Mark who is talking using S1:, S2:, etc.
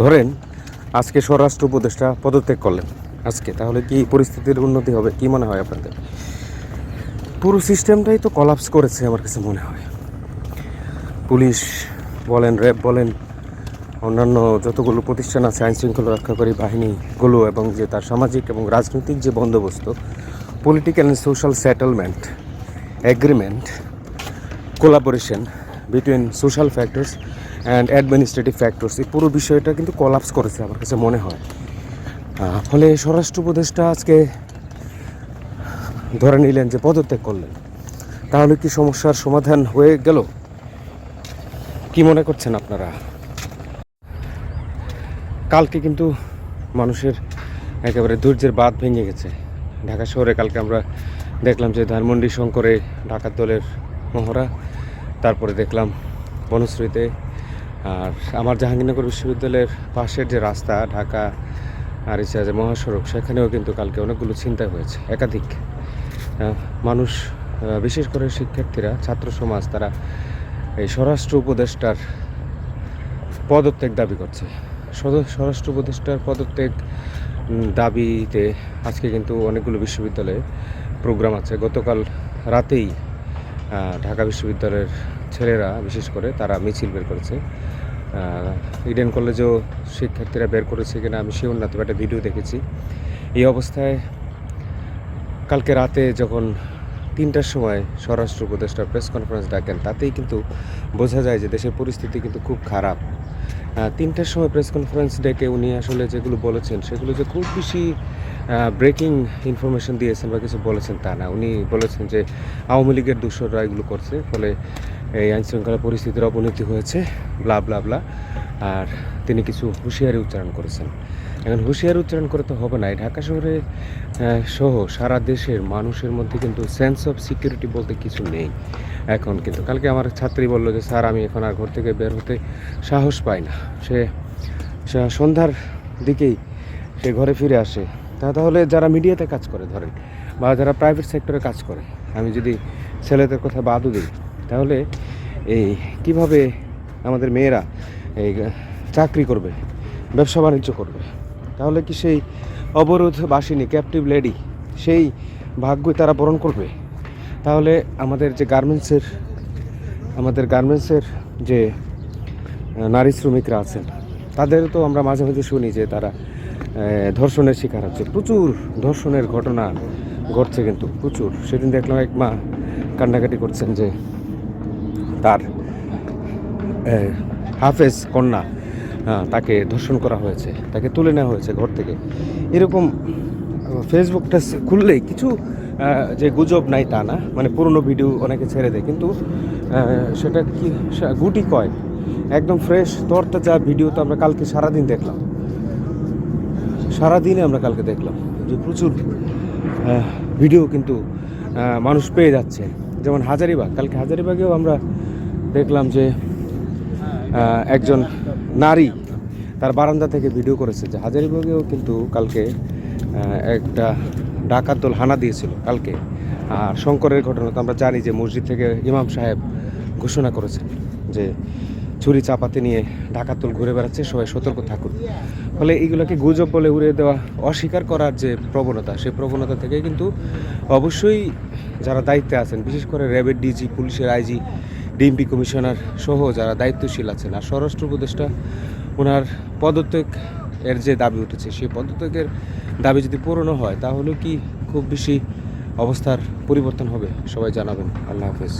S1: ধরেন আজকে স্বরাষ্ট্র উপদেষ্টা পদত্যাগ করলেন। আজকে তাহলে কি পরিস্থিতির উন্নতি হবে? কি মনে হয় আপনাদের? পুরো সিস্টেমটাই তো কলাপস করেছে আমার কাছে মনে হয়। পুলিশ বলেন র্যাব বলেন, অন্যান্য যতগুলো প্রতিষ্ঠান আছে, আইন শৃঙ্খলা রক্ষাকারী বাহিনীগুলো এবং যে তার সামাজিক এবং রাজনৈতিক যে বন্দোবস্ত political and social settlement agreement collaboration between social factors and administrative factors এই পুরো বিষয়টা কিন্তু কলাপস করেছে আমার কাছে মনে হয়। ফলে স্বরাষ্ট্র উপদেষ্টা আজকে ধরে নিলেন যে পদত্যাগ করলেন। তাহলে কি সমস্যার সমাধান হয়ে গেল? কি মনে করছেন আপনারা? কালকে কিন্তু মানুষের একেবারে ধৈর্যের বাঁধ ভেঙে গেছে। ঢাকা শহরে কালকে আমরা দেখলাম যে ধানমন্ডি শঙ্করে ঢাকার দলের মহড়া, তারপরে দেখলাম বনশ্রীতে আর আমার জাহাঙ্গীরনগর বিশ্ববিদ্যালয়ের পাশের যে রাস্তা, ঢাকা আর ইচ্ছা যে মহাসড়ক, সেখানেও কিন্তু কালকে অনেকগুলো চিন্তা হয়েছে, একাধিক। মানুষ বিশেষ করে শিক্ষার্থীরা, ছাত্র সমাজ, তারা এই স্বরাষ্ট্র উপদেষ্টার পদত্যাগ দাবি করছে। স্বরাষ্ট্র উপদেষ্টার পদত্যাগ দাবিতে আজকে কিন্তু অনেকগুলো বিশ্ববিদ্যালয়ে প্রোগ্রাম আছে। গতকাল রাতেই ঢাকা বিশ্ববিদ্যালয়ের ছেলেরা, বিশেষ করে তারা মিছিল বের করেছে। ইডেন কলেজেও শিক্ষার্থীরা বের করেছে কিনা আমি শিওর না, তবে একটা ভিডিও দেখেছি। এই অবস্থায় কালকে রাতে যখন তিনটার সময় স্বরাষ্ট্র উপদেষ্টা প্রেস কনফারেন্স ডাকেন, তাতেই কিন্তু বোঝা যায় যে দেশের পরিস্থিতি কিন্তু খুব খারাপ। তিনটার সময় প্রেস কনফারেন্স ডেকে উনি আসলে যেগুলো বলেছেন, সেগুলো যে খুব বেশি ব্রেকিং ইনফরমেশন দিয়েছেন বা কিছু বলেছেন তা না। উনি বলেছেন যে আওয়ামী লীগের দূষররা এগুলো করছে, ফলে এই আইন শৃঙ্খলা পরিস্থিতির অবনতি হয়েছে ব্লা ব্লা ব্লা আর তিনি কিছু হুঁশিয়ারি উচ্চারণ করেছেন। এখন হুঁশিয়ারি উচ্চারণ করে তো হবে না, এই ঢাকা শহরে সহ সারা দেশের মানুষের মধ্যে কিন্তু সেন্স অফ সিকিউরিটি বলতে কিছু নেই। এখন কিন্তু কালকে আমার ছাত্রী বলল যে, স্যার, আমি এখন আর ঘর থেকে বের হতে সাহস পাই না। সে সন্ধ্যার দিকেই সে ঘরে ফিরে আসে। তা তাহলে যারা মিডিয়াতে কাজ করে ধরেন, বা যারা প্রাইভেট সেক্টরে কাজ করে, আমি যদি ছেলেদের কথা বাদও দিই তাহলে এই কীভাবে আমাদের মেয়েরা এই চাকরি করবে, ব্যবসা বাণিজ্য করবে? তাহলে কি সেই অবরোধ বাসিনী ক্যাপটিভ লেডি সেই ভাগ্যই তারা বরণ করবে? তাহলে আমাদের যে গার্মেন্টসের আমাদের গার্মেন্টসের যে নারী শ্রমিকরা আছেন, তাদের তো আমরা মাঝে মাঝে শুনি যে তারা ধর্ষণের শিকার হচ্ছে। প্রচুর ধর্ষণের ঘটনা ঘটছে কিন্তু, প্রচুর। সেদিন দেখলাম এক মা কান্নাকাটি করছেন যে তার হাফেজ কন্যা তাকে ধর্ষণ করা হয়েছে, তাকে তুলে নেওয়া হয়েছে ঘর থেকে। এরকম ফেসবুকটা খুললেই কিছু যে গুজব নাই তা না মানে পুরনো ভিডিও অনেকে ছেড়ে দেয়, কিন্তু সেটা কি গুটি কয়, একদম ফ্রেশ তরতাজা ভিডিও তো আমরা কালকে সারাদিন দেখলাম। সারাদিনে আমরা কালকে দেখলাম যে প্রচুর ভিডিও কিন্তু মানুষ পেয়ে যাচ্ছে। যেমন হাজারিবাগ, কালকে হাজারিবাগেও আমরা দেখলাম যে একজন নারী তার বারান্দা থেকে ভিডিও করেছে যে হাজারিবাগেও কিন্তু কালকে একটা ডাকাত দল হানা দিয়েছিল কালকে। আর শঙ্করের ঘটনা তো আমরা জানি যে মসজিদ থেকে ইমাম সাহেব ঘোষণা করেছেন যে ছুরি চাপাতে নিয়ে ডাকাত দল ঘুরে বেড়াচ্ছে, সবাই সতর্ক থাকুন। ফলে এইগুলোকে গুজব বলে উড়িয়ে দেওয়া, অস্বীকার করার যে প্রবণতা, সেই প্রবণতা থেকে কিন্তু অবশ্যই যারা দায়িত্বে আছেন, বিশেষ করে র্যাবের ডিজি, পুলিশের আইজি ডিএমপি কমিশনার সহ যারা দায়িত্বশীল আছেন আর স্বরাষ্ট্র উপদেষ্টা ওনার পদত্যাগ এর যে দাবি উঠেছে, সেই পদত্যাগের দাবি যদি পূরণ হয়, তাহলে কি খুব বেশি অবস্থার পরিবর্তন হবে? সবাই জানাবেন। আল্লাহ হাফেজ।